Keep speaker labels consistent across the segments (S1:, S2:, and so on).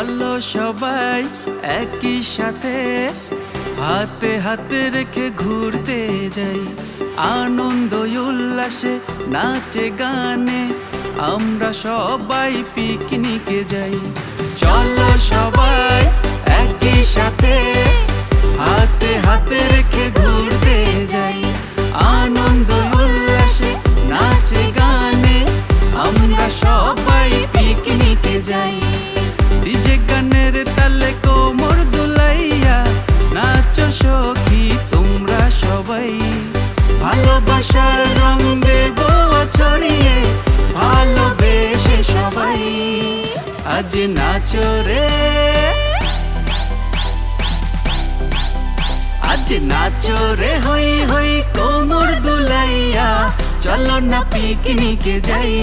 S1: চলো সবাই একই সাথে হাতে হাতে রেখে ঘুরতে যাই। আনন্দ, উল্লাসে নাচে, গানে আমরা সবাই পিকনিকে যাই। চলো সবাই একই সাথে হাতে হাতে রেখে ঘুরতে যাই। আনন্দ, উল্লাসে নাচে, গানে আমরা সবাই পিকনিকে যাই। ভালোবাসার রং দেব ছড়িয়ে ভালোবেসে সবাই আজ নাচো রে। আজ নাচো রে হই হই কোমর দুলাইয়া। চলো না পিকনিকে যাই।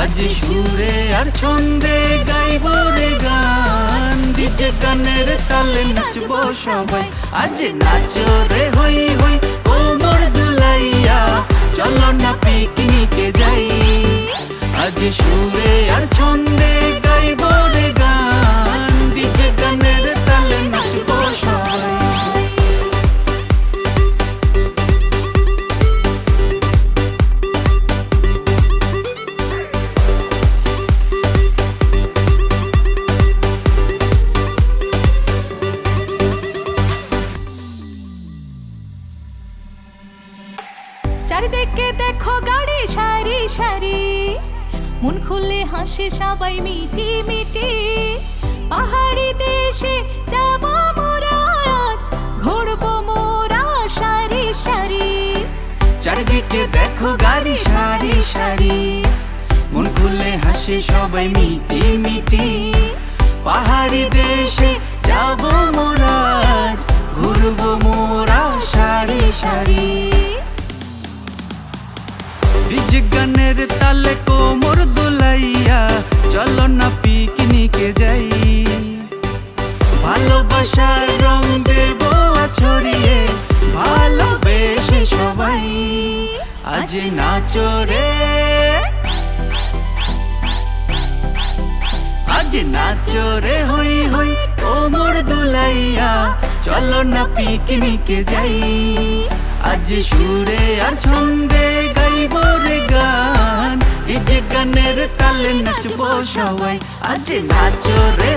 S1: আজ সুরে আর ছন্দে গাইব রে গান। ডিজে গানের তালে নাচবো সবাই। আজ নাচো হই হই আর ছন্দে গাইব রে গান। ডিজে গানের তালে নাচবো
S2: চারিদিকে দেখো গাড়ি সারি সারি। মন খুলে হাসে সবাই মিটি মিটি। পাহাড়ি দেশে যাব মোরা আজ ঘুরবো মোরা সারি সারি।
S1: চারিদিকে দেখো গাড়ি সারি সারি। মন খুলে হাসে সবাই মিটি মিটি। পাহাড়ি দেশে যাব মোরা আজ, ঘুরবো মোরা সারি সারি। গানের ভালোবাসার রং দেব ছড়িয়ে। ভালোবেসে সবাই আজ নাচো রে আজ নাচো রে হই হই, কোমর দুলাইয়া। চলো না পিকনিকে যাই। আজ সুরে আর ছন্দে গাইব রে গান। যে গানের তালে নাচবো সবাই। আজ নাচো রে